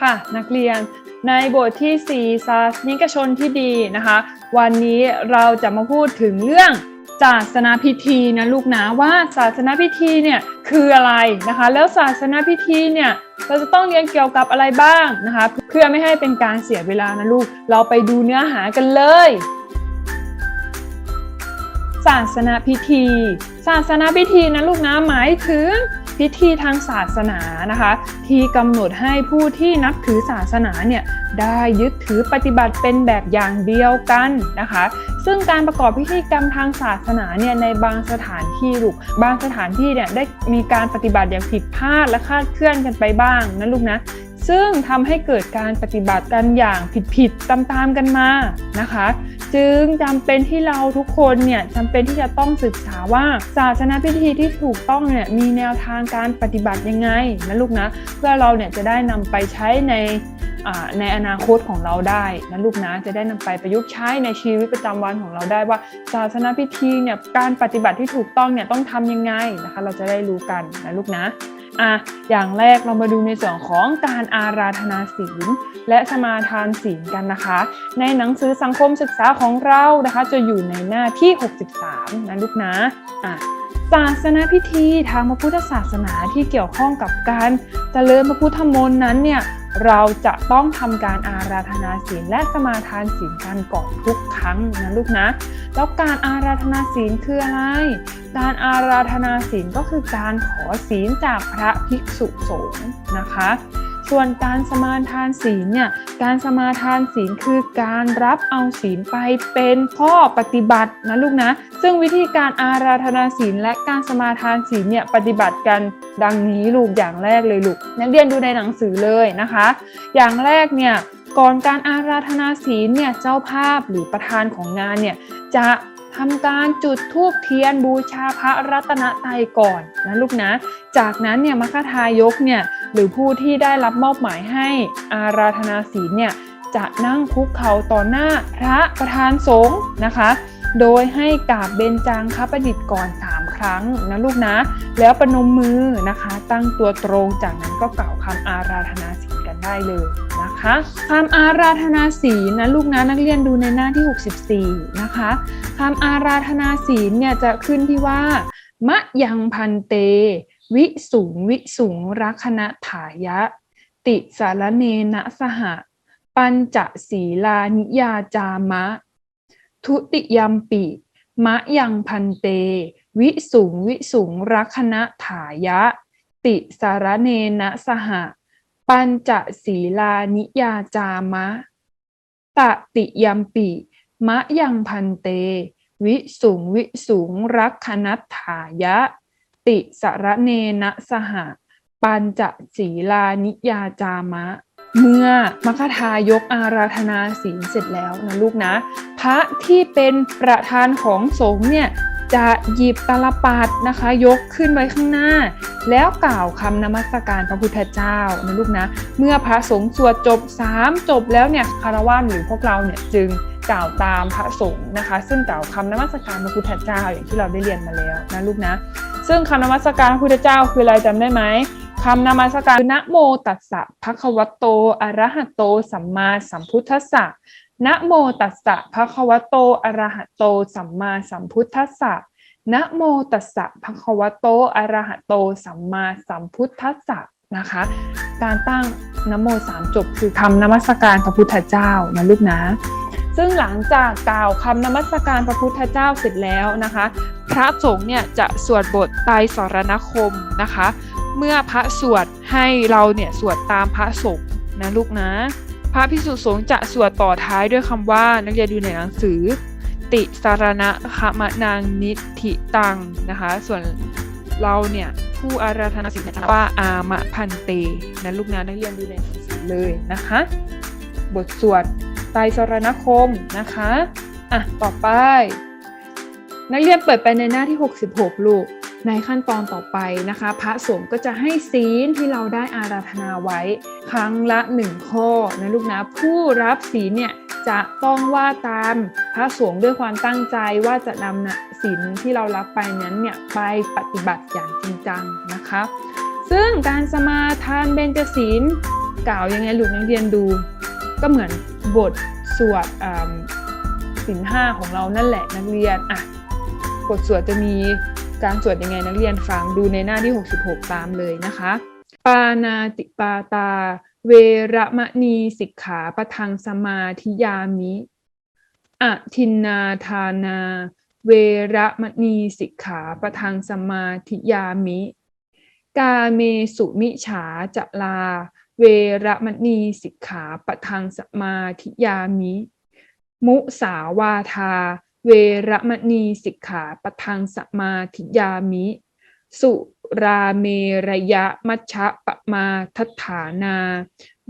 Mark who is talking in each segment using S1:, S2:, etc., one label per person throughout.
S1: ค่ะ นักเรียนในบทที่ 4 ศาสนิกชนที่ดีนะคะ วันนี้เราจะมาพูดถึงเรื่องศาสนาพิธีนะลูกนะว่าศาสนาพิธีเนี่ยคืออะไรนะคะ แล้วศาสนาพิธีเนี่ยเราจะต้องเรียนเกี่ยวกับอะไรบ้างนะคะ เพื่อไม่ให้เป็นการเสียเวลานะลูก เราไปดูเนื้อหากันเลย ศาสนาพิธี ศาสนาพิธีนะลูกนะหมายถึง พิธีทางศาสนานะคะ ที่กำหนดให้ผู้ที่นับถือศาสนาเนี่ยได้ยึดถือปฏิบัติเป็นแบบอย่างเดียวกันนะคะ ซึ่งการประกอบพิธีกรรมทางศาสนาเนี่ยในบางสถานที่ลูกบางสถานที่เนี่ยได้มีการปฏิบัติอย่างผิดพลาดและคลาดเคลื่อนกันไปบ้างนะลูกนะ ซึ่งทำให้เกิดการปฏิบัติกันอย่างผิดๆตามๆกันมานะคะ จึงจำเป็นที่เราทุกคนเนี่ยจำเป็นที่จะต้องศึกษาว่าศาสนาพิธีที่ถูกต้องเนี่ยมีแนวทางการปฏิบัติยังไงนะลูกนะเพื่อเราเนี่ยจะได้นำไปใช้ในในอนาคตของเราได้นะลูกนะจะได้นำไปประยุกต์ใช้ในชีวิตประจำวันของเราได้ว่าศาสนาพิธีเนี่ยการปฏิบัติที่ถูกต้องเนี่ยต้องทำยังไงนะคะ เราจะได้รู้กันนะลูกนะ อะอย่างแรกเรามาดูในส่วนของการอาราธนาศีล และสมาทานศีลกันนะคะ ในหนังสือสังคมศึกษาของเรานะคะ จะอยู่ในหน้าที่ 63 นะลูกนะอะ ศาสนาพิธีทางพระพุทธศาสนาที่เกี่ยวข้องกับการเจริญพระพุทธมนต์นั้นเนี่ยเราจะต้องทำการอาราธนาศีลและสมาทานศีลกันก่อนทุกครั้งนะลูกนะ แล้วการอาราธนาศีลคืออะไร การอาราธนาศีลก็คือการขอศีลจากพระภิกษุสงฆ์นะคะ ส่วนการสมาทานศีลเนี่ยการสมาทานศีลคือการรับเอาศีลไปเป็นข้อปฏิบัตินะลูกนะ ซึ่งวิธีการอาราธนาศีลและการสมาทานศีลเนี่ยปฏิบัติกันดังนี้ลูกอย่างแรกเลยลูกนักเรียนดูในหนังสือเลยนะคะ อย่างแรกเนี่ยก่อนการอาราธนาศีลเนี่ยเจ้าภาพหรือประธานของงานเนี่ยจะ ทำการจุดธูปเทียนบูชาพระรัตนตรัยก่อนนะลูกนะ จากนั้นเนี่ยมัคทายกเนี่ยหรือผู้ที่ได้รับมอบหมายให้อาราธนาศีลเนี่ยจะนั่งคุกเข่าต่อหน้าพระประธานสงฆ์นะคะ โดยให้กราบเบญจางคประดิษฐ์ก่อน 3 ครั้งนะลูกนะ แล้วประนมมือนะคะ ตั้งตัวตรงจากนั้นก็กล่าวคำอาราธนาศีลกันได้เลย นะคะคำอาราธนาศีลนะลูกนะนักเรียนดูในหน้าที่ 64 นะคะคำอาราธนาศีลเนี่ยจะขึ้นที่ว่ามะยังพันเต วิสุงวิสุงรักขณถายะ ติสารเนนะสหะ ปัญจศีลานิยาจามะ ทุติยมปิ มะยังพันเต วิสุงวิสุงรักขณถายะ ติสารเนนะสหะ ปัญจศีลานิยาจามะ ตติยัมปิมะยังพันเต วิสุงวิสุงรักขณัตถายะ ติสารเนนะสหะปัญจศีลานิยาจามะ เมื่อมคทายกอาราธนาศีลเสร็จแล้วนะลูกนะ พระที่เป็นประธานของสงฆ์เนี่ย จะหยิบตาลปัดนะคะ ยกขึ้นไว้ข้างหน้า แล้วกล่าวคำนมัสการพระพุทธเจ้านะลูกนะ เมื่อพระสงฆ์สวดจบ 3 จบแล้วเนี่ยคารวะหรือพวกเราเนี่ยจึงกล่าวตามพระสงฆ์นะคะ ซึ่งกล่าวคำนมัสการพระพุทธเจ้าอย่างที่เราได้เรียนมาแล้วนะลูกนะ ซึ่งคำนมัสการพระพุทธเจ้าคืออะไรจำได้ไหม คำนมัสการนะโมตัสสะภะคะวะโตอะระหะโต สัมมาสัมพุทธัสสะนะโมตัสสะภะคะวะโตอะระหะโต สัมมาสัมพุทธัสสะนะโมตัสสะภะคะวะโตอะระหะโต สัมมาสัมพุทธัสสะนะคะ การตั้งนะโมสามจบคือคำนมัสการพระพุทธเจ้านะลูกนะ ซึ่งหลังจากกล่าวคำนมัสการพระพุทธเจ้าเสร็จแล้วนะคะ พระสงฆ์เนี่ยจะสวดบทไตรสรณคมนะคะ เมื่อพระสวดให้เราเนี่ยสวดตามพระสงฆ์นะลูกนะ พระพิสุสงฆ์จะสวดต่อท้ายด้วยคำว่านักเรียนดูในหนังสือ ติสารณะขมนางนิธิตังนะคะ ส่วนเราเนี่ยผู้อาราธนาศีลจะว่าอามะพันเตนะลูกนะนักเรียนดูในหนังสือเลยนะคะ บทสวดไตรสรณคมนะคะอะต่อไป นักเรียนเปิดไปในหน้าที่ 66 ลูก ในขั้นตอนต่อไปนะคะ พระสงฆ์ก็จะให้ศีลที่เราได้อาราธนาไว้ ครั้งละ 1 ข้อนะลูกนะผู้รับศีลเนี่ยจะต้องว่าตามพระสงฆ์ด้วยความตั้งใจว่าจะนำนะศีลที่เรารับไปนั้นเนี่ยไปปฏิบัติอย่างจริงจังนะคะ ซึ่งการสมาทานเบญจศีลกล่าวยังไงลูกนักเรียนดู ก็เหมือนบทสวดอ่าสินห้าของเรานั่นแหละนักเรียนอะบทสวดจะมี การสวดยังไงนักเรียนฟังดูในหน้าที่ 66 ตามเลยนะคะ ปานาติปาตา เวระมณีสิกขาปะทังสมาธิยามิอะทินนาทานา เวระมณีสิกขาปะทังสมาธิยามิ กาเมสุมิฉาจะลา เวระมณีสิกขาปะทังสมาธิยามิ มุสาวาทา เวระมณีสิกขาปทังสมาธิยามิ สุราเมระยะมัชฌะปะมาทัฐานา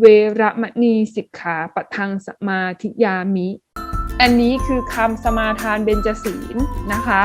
S1: เวระมณีสิกขาปทังสมาธิยามิ อันนี้คือคำสมาทานเบญจศีลนะคะ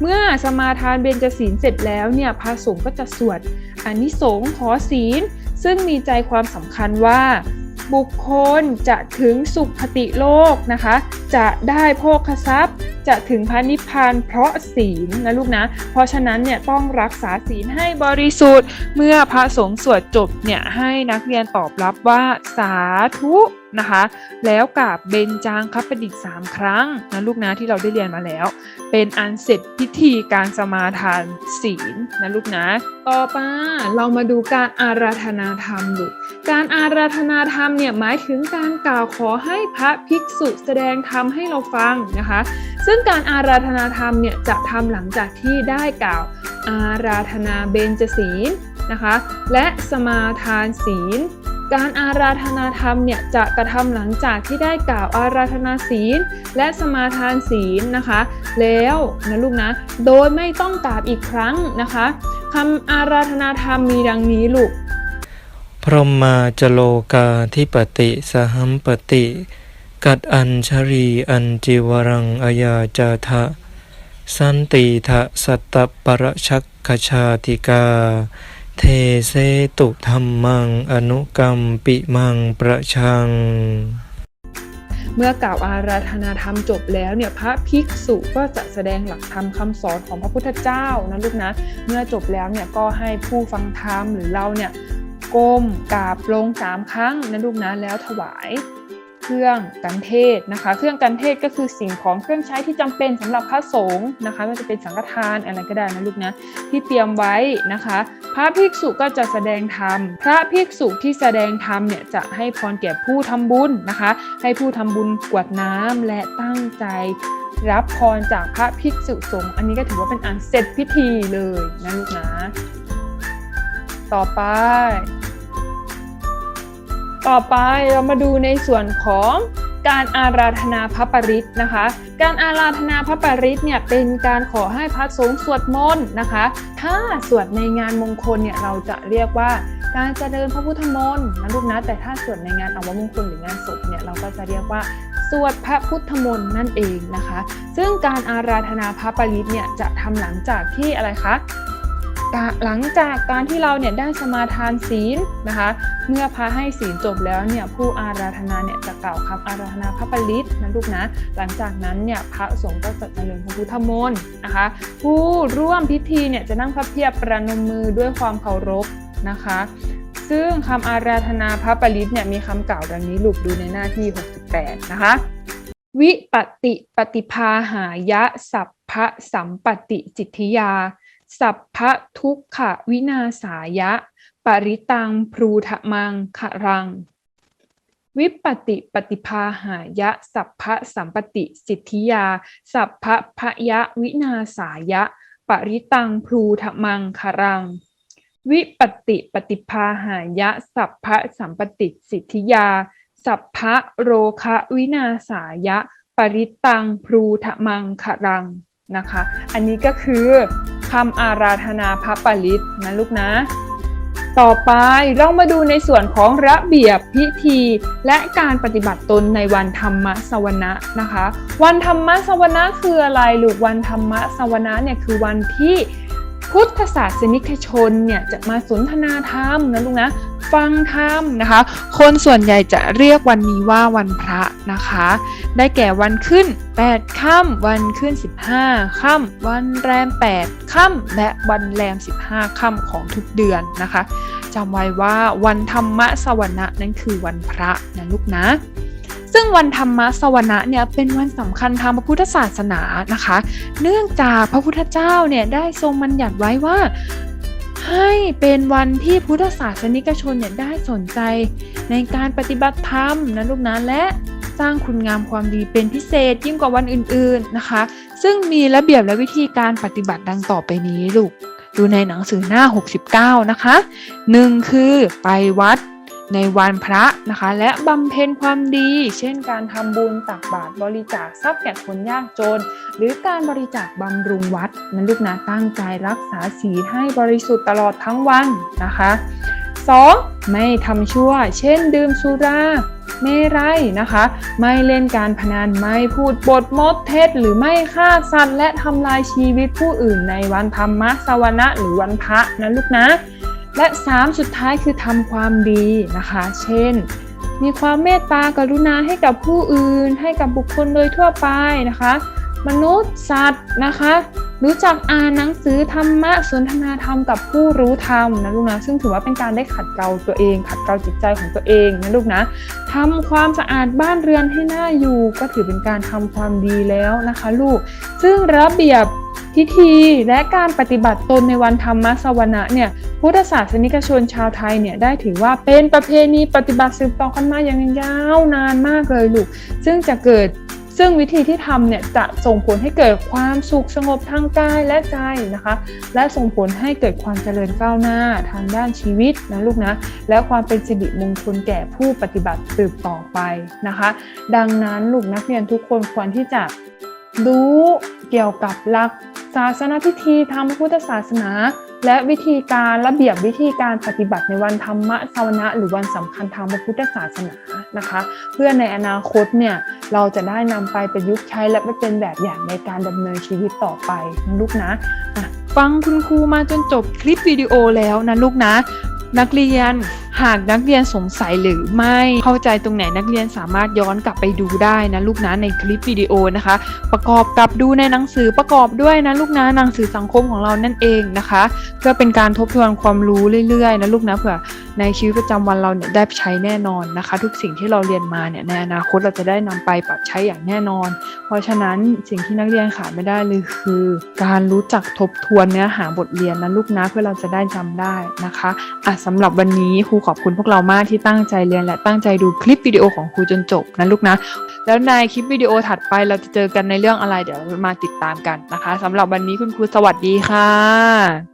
S1: เมื่อสมาทานเบญจศีลเสร็จแล้วเนี่ยพระสงฆ์ก็จะสวดอานิสงขอศีล ซึ่งมีใจความสำคัญว่า บุคคลจะถึงสุขติโลกนะคะ จะได้โภคทรัพย์ จะถึงพระนิพพานเพราะศีลนะลูกนะ เพราะฉะนั้นเนี่ยต้องรักษาศีลให้บริสุทธิ์ เมื่อพระสงฆ์สวดจบเนี่ยให้นักเรียนตอบรับว่าสาธุ นะคะ แล้วกราบเบญจางคประดิษฐ์สามครั้งนะลูกนะที่เราได้เรียนมาแล้ว เป็นอันเสร็จพิธีการสมาทานศีลนะลูกนะ ต่อมาเรามาดูการอาราธนาธรรมลูกการอาราธนาธรรมเนี่ยหมายถึงการกล่าวขอให้พระภิกษุแสดงธรรมให้เราฟังนะคะ ซึ่งการอาราธนาธรรมเนี่ยจะทำหลังจากที่ได้กล่าวอาราธนาเบญจศีลนะคะ และสมาทานศีล การอาราธนาธรรมเนี่ยจะกระทำหลังจากที่ได้กล่าวอาราธนาศีล และสมาทานศีลนะคะ แล้วนะลูกนะ โดยไม่ต้องกราบอีกครั้งนะคะคำอาราธนาธรรมมีดังนี้ลูก
S2: พรหมาจโลกาทิปติสหัมปติ กัดอัญชรีอัญจิวรังอยาจาทะสันติทะสัตตปรชักขชาติกา เทเสตุธรรมัง อนุกรรมปิมังประชัง
S1: เมื่อกล่าวอาราธนาธรรมจบแล้วเนี่ยพระภิกษุก็จะแสดงหลักธรรมคำสอนของพระพุทธเจ้านะลูกนะ เมื่อจบแล้วเนี่ยก็ให้ผู้ฟังธรรมหรือเราเนี่ยก้มกราบลงสามครั้งนะลูกนะแล้วถวาย รื่องกันเทศนะคะ เครื่องกันเทศก็คือสิ่งของเครื่องใช้ที่จำเป็นสำหรับพระสงฆ์นะคะไม่ว่าจะเป็นสังฆทานอะไรก็ได้นะลูกนะที่เตรียมไว้นะคะ พระภิกษุก็จะแสดงธรรม พระภิกษุที่แสดงธรรมเนี่ยจะให้พรแก่ผู้ทำบุญนะคะ ให้ผู้ทำบุญกวดน้ำและตั้งใจรับพรจากพระภิกษุสงฆ์อันนี้ก็ถือว่าเป็นอันเสร็จพิธีเลยนะลูกนะ ต่อไป ต่อไปเรามาดูในส่วนของการอาราธนาพระปริตนะคะ การอาราธนาพระปริตเนี่ยเป็นการขอให้พระสงฆ์สวดมนต์นะคะ ถ้าสวดในงานมงคลเนี่ยเราจะเรียกว่าการเจริญพระพุทธมนต์นะลูกนะ แต่ถ้าสวดในงานอวมงคลหรืองานศพเนี่ยเราก็จะเรียกว่าสวดพระพุทธมนต์นั่นเองนะคะ ซึ่งการอาราธนาพระปริตเนี่ยจะทำหลังจากที่อะไรคะ หลังจากการที่เราเนี่ยได้สมาทานศีลนะคะ เมื่อพระให้ศีลจบแล้วเนี่ยผู้อาราธนาเนี่ยจะกล่าวคำอาราธนาพระปริตนะลูกนะ หลังจากนั้นเนี่ยพระสงฆ์ก็จะเจริญพระพุทธมนต์นะคะ ผู้ร่วมพิธีเนี่ยจะนั่งพระเพียบประนมมือด้วยความเคารพนะคะ ซึ่งคำอาราธนาพระปริตเนี่ยมีคำกล่าวดังนี้ลูกดูในหน้าที่ 68 นะคะวิปติปฏิภาหายะสัพพะสัมปติจิตทิยา สัพพะทุกขวินาสายะ ปริตังพรูทะมังขรัง วิปติปฏิภาหายะ สัพพะสัมปติสิทธิยา สัพพะพะยะวินาสายะ ปริตังพรูทะมังครัง วิปติปฏิภาหายะ สัพพะสัมปติสิทธิยา สัพพะโรคะวินาสายะ ปริตังพรูทะมังครังนะคะ อันนี้ก็คือ คำอาราธนาพระปริตนะลูกนะ ต่อไปเรามาดูในส่วนของระเบียบพิธี และการปฏิบัติตนในวันธรรมสวนะนะคะ วันธรรมสวนะคืออะไรลูกวันธรรมสวนะเนี่ยคือวันที่ พุทธศาสนิกชนเนี่ยจะมาสนทนาธรรมนะลูกนะ ฟังธรรมนะคะ คนส่วนใหญ่จะเรียกวันนี้ว่าวันพระนะคะ ได้แก่วันขึ้น 8ค่ำวันขึ้น 15ค่ำวันแรม 8ค่ำและวันแรม 15ค่ำของทุกเดือนนะคะจำไว้ว่าวันธรรมะสวนะนั้นคือวันพระนะลูกนะ ซึ่งวันธรรมสวนะเนี่ยเป็นวันสำคัญทางพระพุทธศาสนานะคะ เนื่องจากพระพุทธเจ้าเนี่ยได้ทรงบัญญัติไว้ว่า ให้เป็นวันที่พุทธศาสนิกชนเนี่ยได้สนใจในการปฏิบัติธรรมนะลูกนะและสร้างคุณงามความดีเป็นพิเศษยิ่งกว่าวันอื่นๆนะคะ ซึ่งมีระเบียบและวิธีการปฏิบัติดังต่อไปนี้ลูก ดูในหนังสือหน้า 69 นะคะ 1. คือไปวัด ในวันพระนะคะ และบำเพ็ญความดี เช่นการทำบุญตักบาตรบริจาคทรัพย์แก่คนยากจน หรือการบริจาคบำรุงวัดนั้นลูกนะตั้งใจรักษาศีลให้บริสุทธิ์ตลอดทั้งวันนะคะ 2. ไม่ทำชั่ว เช่นดื่มสุราเมรัยนะคะ ไม่เล่นการพนันไม่พูดปดมดเท็จหรือไม่ฆ่าสัตว์ และทำลายชีวิตผู้อื่นในวันธรรมะสวนะหรือวันพระนะลูกนะ และ 3 สุดท้ายคือทำความดีนะคะ เช่น มีความเมตตากรุณาให้กับผู้อื่น ให้กับบุคคลโดยทั่วไปนะคะ มนุษย์สัตว์นะคะ รู้จักอ่านหนังสือธรรมะสนทนาธรรมกับผู้รู้ธรรมนะลูกนะซึ่งถือว่าเป็นการได้ขัดเกลาตัวเอง ขัดเกลาจิตใจของตัวเองนะลูกนะทำความสะอาดบ้านเรือนให้น่าอยู่ ก็ถือเป็นการทำความดีแล้วนะคะ ลูก ซึ่งระเบียบพิธีและการปฏิบัติตนในวันธรรมสวนะเนี่ยพุทธศาสนิกชนชาวไทยเนี่ยได้ถือว่าเป็นประเพณีปฏิบัติสืบต่อกันมาอย่างยาวนานมากเลยลูก ซึ่งจะเกิด ซึ่งวิธีที่ทำเนี่ยจะส่งผลให้เกิดความสุขสงบทางกายและใจนะคะ และส่งผลให้เกิดความเจริญก้าวหน้าทางด้านชีวิตนะลูกนะ และความเป็นสิริมงคลแก่ผู้ปฏิบัติสืบต่อไปนะคะ ดังนั้นลูกนักเรียนทุกคนควรที่จะรู้เกี่ยวกับหลักศาสนาพิธีทางพระพุทธศาสนา และวิธีการระเบียบวิธีการปฏิบัติในวันธรรมะสวนะหรือวันสำคัญทางพระพุทธศาสนานะคะ เพื่อในอนาคตเนี่ยเราจะได้นำไปประยุกต์ใช้และไปเป็นแบบอย่างในการดำเนินชีวิตต่อไปนะลูกนะฟังคุณครูมาจนจบคลิปวิดีโอแล้วนะลูกนะ นักเรียน หากนักเรียนสงสัยหรือไม่เข้าใจตรงไหนนักเรียนสามารถย้อนกลับไปดูได้นะลูกนะในคลิปวิดีโอนะคะ ประกอบกับดูในหนังสือประกอบด้วยนะลูกนะหนังสือสังคมของเรานั่นเองนะคะเพื่อเป็นการทบทวนความรู้เรื่อยๆนะลูกนะเผื่อในชีวิตประจำวันเราเนี่ยได้ใช้แน่นอนนะคะ ทุกสิ่งที่เราเรียนมาเนี่ยในอนาคตเราจะได้นำไปปรับใช้อย่างแน่นอน เพราะฉะนั้นสิ่งที่นักเรียนขาดไม่ได้เลยคือ การรู้จักทบทวนเนื้อหาบทเรียนนะลูกนะเพื่อเราจะได้จำได้นะคะอะสำหรับวันนี้ครูขอบคุณพวกเรามากที่ตั้งใจเรียนและตั้งใจดูคลิปวิดีโอของครูจนจบนะลูกนะ แล้วในคลิปวิดีโอถัดไปเราจะเจอกันในเรื่องอะไรเดี๋ยวมาติดตามกันนะคะสำหรับวันนี้คุณครูสวัสดีค่ะ